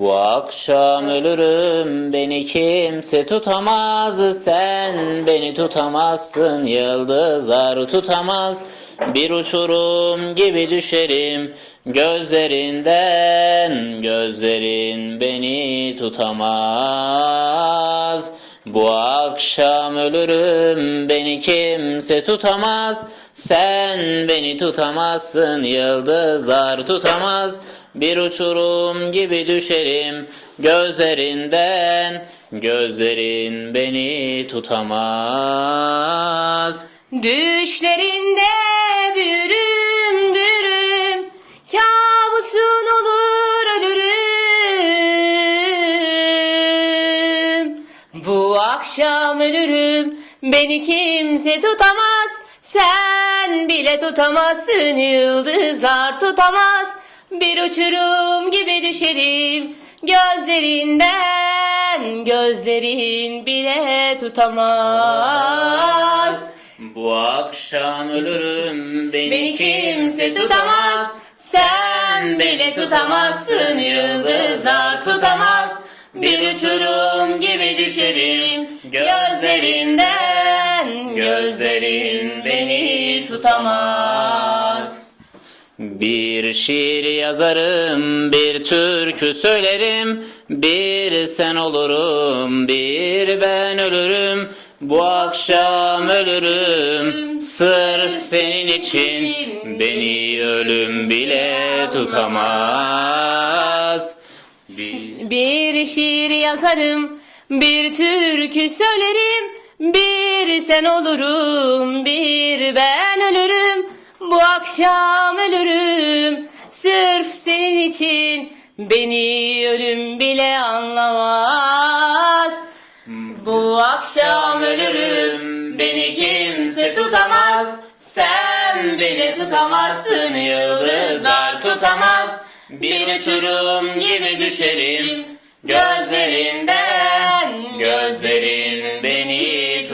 Bu akşam ölürüm beni kimse tutamaz. Sen beni tutamazsın yıldızlar tutamaz. Bir uçurum gibi düşerim gözlerinden Gözlerin beni tutamaz bu akşam ölürüm beni kimse tutamaz. Sen beni tutamazsın yıldızlar tutamaz. Bir uçurum gibi düşerim gözlerinden. Gözlerin beni tutamaz. Düşlerinde bürüm akşam ölürüm Beni kimse tutamaz. Sen bile tutamazsın Yıldızlar tutamaz. Bir uçurum gibi düşerim Gözlerinden. Gözlerin bile tutamaz. Bu akşam ölürüm beni, Beni kimse tutamaz. Sen bile tutamazsın Yıldızlar tutamaz. Bir uçurum düşerim Gözlerinden Gözlerin beni tutamaz Bir şiir yazarım, bir türkü söylerim, bir sen olurum, bir ben ölürüm. Bu akşam ölürüm, sırf senin için beni ölüm bile tutamaz. Bir Bir şiir yazarım, bir türkü söylerim, bir sen olurum, bir ben ölürüm. Bu akşam ölürüm, sırf senin için beni ölüm bile anlamaz. Bu akşam ölürüm, beni kimse tutamaz. Sen beni tutamazsın, yıldızlar tutamaz. Bir uçurum gibi düşerim gözlerinden.